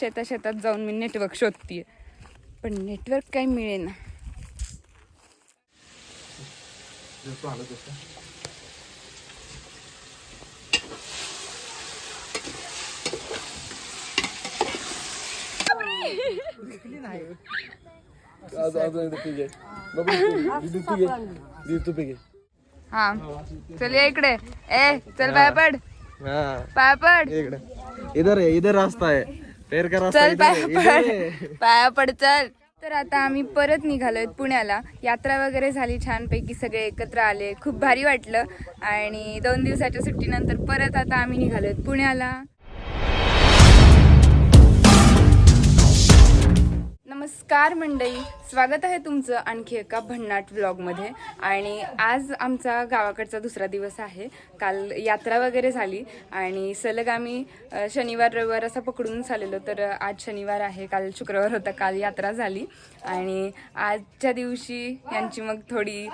शेता शेतात जाऊन मी नेटवर्क शोधतीये. पण नेटवर्क काही मिळेना. हा चल या इकडे. ए चल पाय पड. पाय पड. इधर है इधर रास्ता है. पैर चल पाय पड पाया पड चल. तर आता आम्ही परत निघालोय पुण्याला. यात्रा वगैरे झाली छानपैकी सगळे एकत्र आले. खूप भारी वाटलं. आणि दोन दिवसाच्या सुट्टीनंतर परत आता आम्ही निघालोय पुण्याला. नमस्कार मंडळी. स्वागत आहे तुमचं आणखी एका भन्नाट व्लॉगमध्ये आणि आज आमचा गावाकडचा दुसरा दिवस आहे. काल यात्रा वगैरे झाली आणि सलग आम्ही शनिवार रविवार असा पकडून चाललेलो. तर आज शनिवार आहे. काल शुक्रवार होता. काल यात्रा झाली. आणि आजच्या दिवशी यांची मग थोडी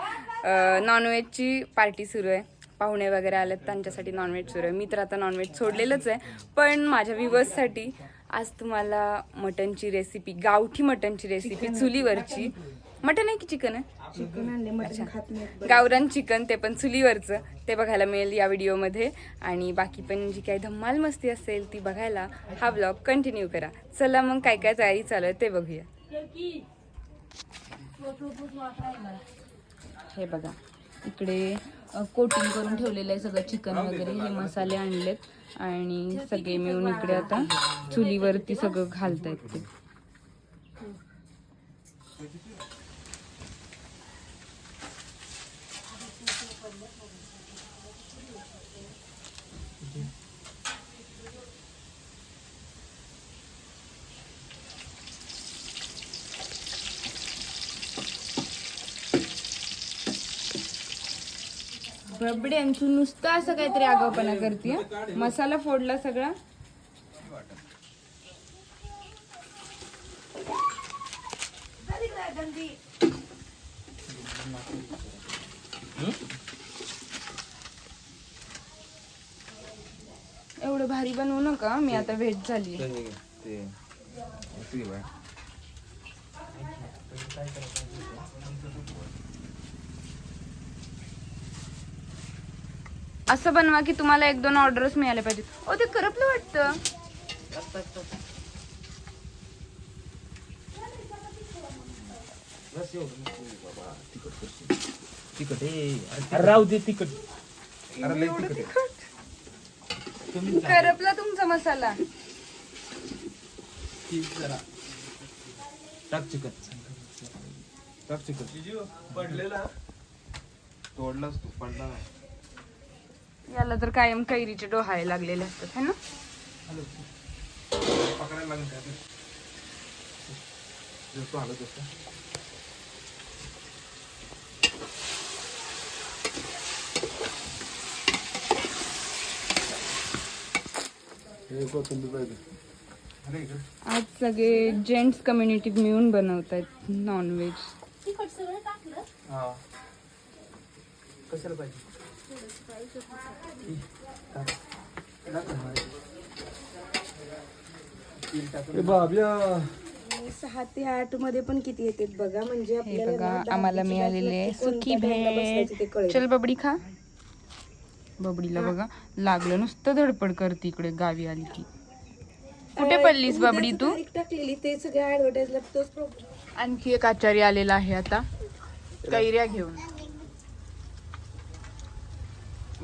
नॉनव्हेजची पार्टी सुरू आहे. पाहुणे वगैरे आलेत त्यांच्यासाठी नॉनव्हेज सुरू आहे. मी तर आता नॉनव्हेज सोडलेलंच आहे. पण माझ्या व्हिवर्ससाठी आज तुम्हाला मटनची रेसिपी गावठी मटनची रेसिपी चुलीवरची. मटन आहे की चिकन आहे. गावरान चिकन ते पण चुलीवरचं. ते बघायला मिळेल या व्हिडिओमध्ये. आणि बाकी पण जी काही धम्माल मस्ती असेल ती बघायला हा ब्लॉग कंटिन्यू करा. चला मग काय काय तयारी चालू आहे ते बघूया. हे बघा. इकडे कोटिंग करून ठेवलेलं आहे सगळं चिकन वगैरे. हे मसाले आणलेत. आणि सगळे मिळून इकडे आता चुलीवरती सगळं घालतायत ते. बबड्यान तू नुसतं असं काहीतरी आगावपणा करते मसाला फोडला सगळा. एवढं भारी बनवू नका मी आता भेट झाली असं बनवा की तुम्हाला एक दोन ऑर्डर्स मिळाले पाहिजेत. ओ ते करपलं वाटतं. तिकट राहू दे तिकट अरे लय तिकट आहे. करपला तुमचा मसाला. टाक चिकन. टाक चिकन. पडलेला. तोडलास तू पडला नाही. याला तर कायम कैरीचे डोहाळे लागलेले असतात है ना. आज सगळे जेंट्स कम्युनिटी मिळून बनवत आहेत नॉनव्हेज हा. कशाला पाहिजे? सहा ते आठमध्ये पण किती येतात बघा म्हणजे हे आपल्याला बघा ना दहा आम्हाला किती मिळालेले बाटल्या कोणत्या सुकी टाइमला बसवायचं ते भेळ कळेल. चल बबडी खा. बबडीला बघा लागलं नुसतं धडपड करते इकडे गावी आली की. कुठे पडलीस उद्याच बबडी तू? तारीख टाकलेली ते सगळे ऍडव्हर्टाईजला तोच प्रॉब्लेम आणखी एक आचार्य आलेला आहे आता. कैऱ्या घेऊन.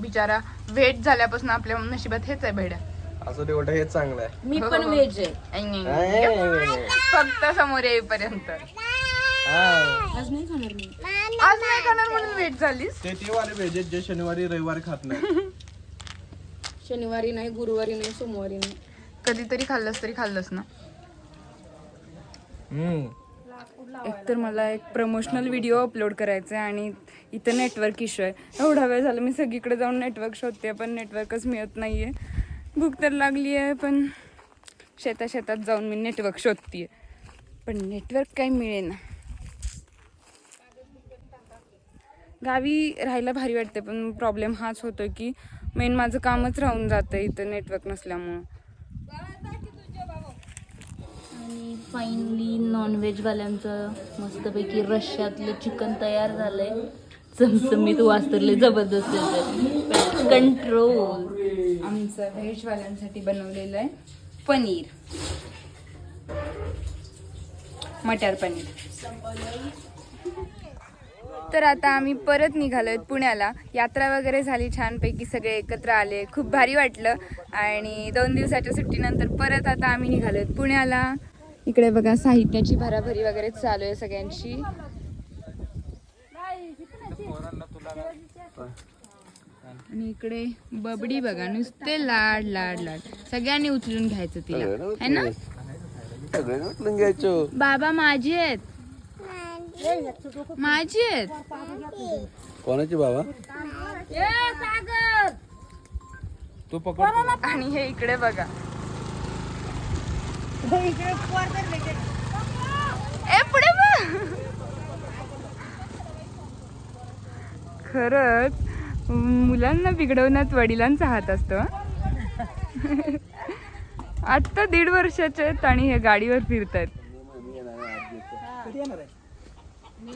बिचारा वेट झाल्यापासून आपल्या नशिबात हेच आहे भेड्या असं तेवढं हे चांगलं आहे. मी पण व्हेज आहे. फक्त समोर येईपर्यंत. आज नाही खाणार मी. आज नाही खाणार म्हणून वेट झालीस? ते ते वाले भेजेत जे शनिवारी रविवारी खात नाही. शनिवारी नाही गुरुवारी नाही सोमवारी नाही. कधीतरी खाल्लंस तरी खाल्लंस ना. हम्म. एकतर मला एक प्रमोशनल व्हिडिओ अपलोड करायचा आहे आणि इथं नेटवर्क इश्यू आहे. एवढा वेळ झाला मी सगळीकडे जाऊन नेटवर्क शोधते पण नेटवर्कच मिळत नाही आहे भूक तर लागली आहे पण शेता शेतात जाऊन मी नेटवर्क शोधते पण नेटवर्क काही मिळेना. गावी राहायला भारी वाटते पण प्रॉब्लेम हाच होतो की मेन माझं कामच राहून जातं इथं नेटवर्क नसल्यामुळं. फाईनली नॉनव्हेजवाल्यांचं मस्तपैकी रश्यातलं चिकन तयार झालंय. चमचमीत वास्तरले जबरदस्त कंट्रोल आमचं व्हेजवाल्यांसाठी बनवलेलं आहे पनीर. मटर पनीर. तर आता आम्ही परत निघालोय पुण्याला. यात्रा वगैरे झाली छानपैकी सगळे एकत्र आले. खूप भारी वाटलं. आणि दोन दिवसाच्या सुट्टीनंतर परत आता आम्ही निघालोय पुण्याला. इकडे बघा साहित्याची भराभरी वगैरे चालू आहे सगळ्यांची. आणि इकडे बबडी बघा नुसते लाड लाड लाड. सगळ्यांनी उचलून घ्यायचं तिला. है ना? सगळे उचलून घ्यायचो. बाबा माझे आहेत. माझे आहेत. कोणाचे बाबा? तो पकड. आणि हे इकडे बघा. पुढे खरंच मुलांना बिघडवण्यात वडिलांचा हात असतो आत्ता दीड वर्षाचे आहेत आणि हे गाडीवर फिरतात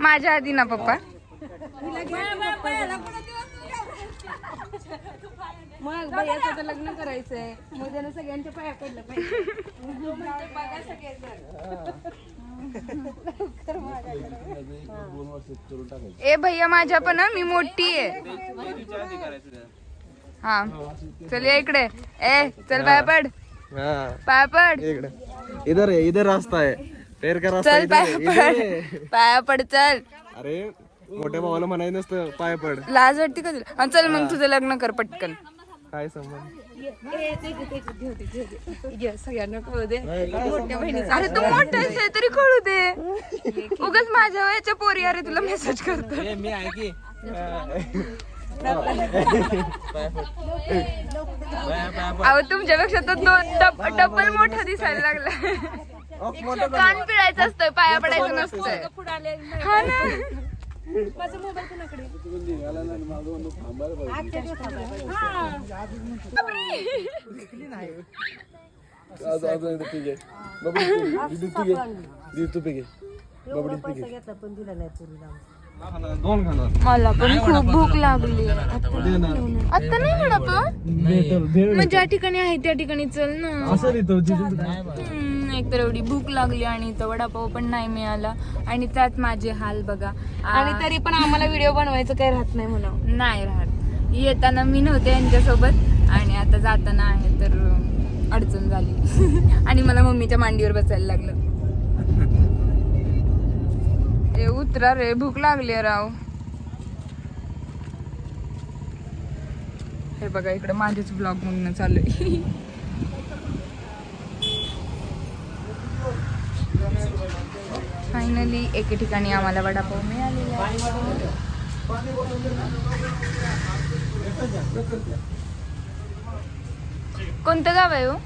माझ्या आधी ना पप्पा. मग भैयाचं तर लग्न करायचंय मग त्यानं सगळ्यांच्या पाया पडलं पाहिजे ए भैया माझ्या पण मी मोठी आहे. हा. चल या इकडे. ए चल पाय पड पाय पड इकडे. इधर है इधर रास्ता है. पैर का रास्ता चल इधर पाय है इधर है. पड पाया पड चल. अरे मोठ्या भावाला म्हणायचं नसतं पाय पड लाज वाटते का तुला? चल मग तुझं लग्न कर पटकन. काय संबंध? सगळ्यांना कळू दे मोठ्या बहिणीचा अरे तू मोठा आहे तरी कळू दे. उगाच माझ्या वयाच्या पोरी अरे तुला मेसेज करतो. मी आहे की? अहो तुमच्यापेक्षा तर दोन डबल मोठा दिसायला लागला. कान पिळायचं असतं पाया पडायचं नसतं. हा ना. माझा मोबाईल कुणाकडे? तू पे घे पण दिला नाही दोन खाणार. मला पण खूप भूक लागली. आता नाही म्हणा पण मग ज्या ठिकाणी आहे त्या ठिकाणी चल ना. असं एकतर एवढी भूक लागली आणि इथं वडापाव पण नाही मिळाला. आणि त्यात माझे हाल बघा. आणि तरी पण आम्हाला व्हिडिओ बनवायचं काही राहत नाही म्हणून. नाही राहत. येताना मी नव्हते यांच्यासोबत. आणि आता जाताना आहे तर अडचण झाली. आणि मला मम्मीच्या मांडीवर बसायला लागलं. ए उतरा रे भूक लागली आहे राव. हे बघा इकडे माझेच ब्लॉग म्हणून चालू फायनली एके ठिकाणी आम्हाला वडापाव मिळालेला आहे. कोणतं गाव आहे हो?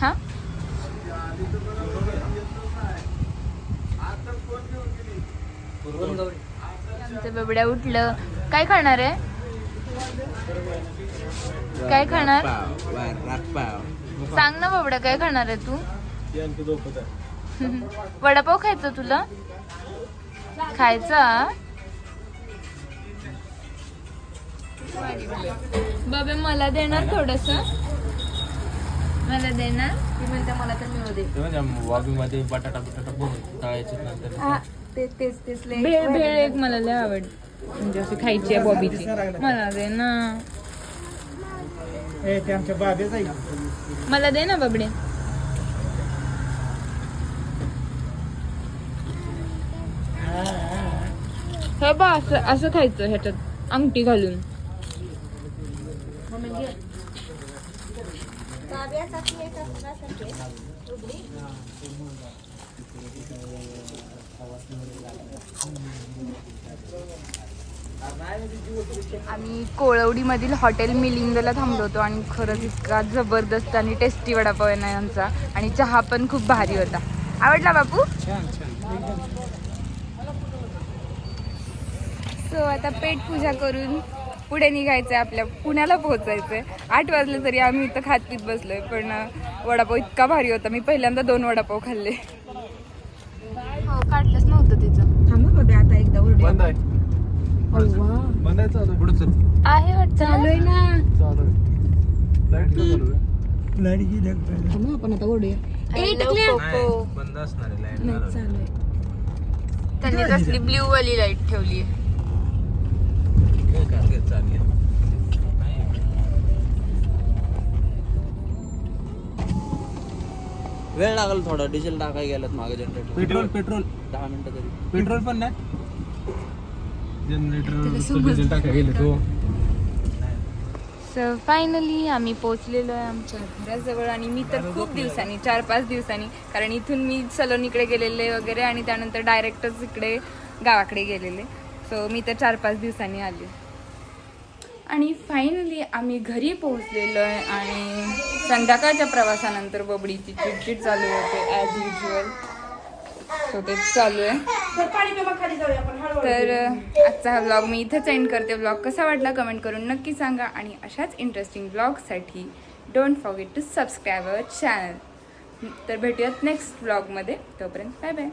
हा? आमचं बबड्या उठलं. काय खाणार आहे? काय खाणार? सांग ना बाबड्या काय खाणार आहे तू? वडापाव खायचा तुला? खायचा बाबा मला देणार थोडस. मला देणार ती म्हणते मला तर मिळू दे. वाबी मध्ये बटाटा बटाटा भरून तळायचे नंतर. ते तेच तेच लय भेळ भेळ एक मला लय आवड. म्हणजे अशी खायची आहे बॉबीची मला दे ना. मला दे ना बबडे. हे बा असं असं खायचं ह्याच्यात अंगठी घालून. आम्ही कोळवडीमधील हॉटेल मिलिंदला थांबलो होतो आणि खरंच इतका जबरदस्त आणि टेस्टी वडापाव आहे ना यांचा. आणि चहा पण खूप भारी होता. आवडला बापू? सो आता पेट पूजा करून पुढे निघायचंय आपल्या पुण्याला पोहोचायचंय. आठ वाजले तरी आम्ही इथं खात पीत बसलोय पण वडापाव इतका भारी होता. मी पहिल्यांदा दोन वडापाव खाल्ले. हो काढलंच नव्हतं तिचं थांबा बघा आता एकदा बंद आहे. बंद आहे चालू पुढं चल. आहे वाटतं. चालू आहे ना चालू आहे. लाइट चालू आहे थांबा आपण आता ओरडूया. कोको बंद असणार आहे लाइट नाही चालू आहे. त्यांनी तसली ब्ल्यू वाली लाइट ठेवली चालेल वेळ लागल थोडा. डिझेल टाकाय गेल्यात मागे जनरेटर पेट्रोल पेट्रोल. दहा मिनिटं तरी. पेट्रोल पण नाही? जनरेटर टाका गेले तो. सो फायनली आम्ही पोहोचलेलो आहे आमच्या घराजवळ आणि मी तर खूप दिवसांनी चार पाच दिवसांनी कारण इथून मी सलोनीकडे गेलेले वगैरे आणि त्यानंतर डायरेक्टच इकडे गावाकडे गेलेले. सो मी तर चार पाच दिवसांनी आले. आणि फायनली आम्ही घरी पोहोचलेलो आहे आणि संध्याकाळच्या प्रवासानंतर बबडीची चिडचिड चालू होते ॲज युजल सो तेच चालू आहे. तर आजचा हा ब्लॉग मी इथंच एंड करते. ब्लॉग कसा वाटला कमेंट करून नक्की सांगा आणि अशाच interesting ब्लॉगसाठी don't forget to subscribe our channel तर भेटूयात नेक्स्ट ब्लॉगमध्ये तोपर्यंत बाय बाय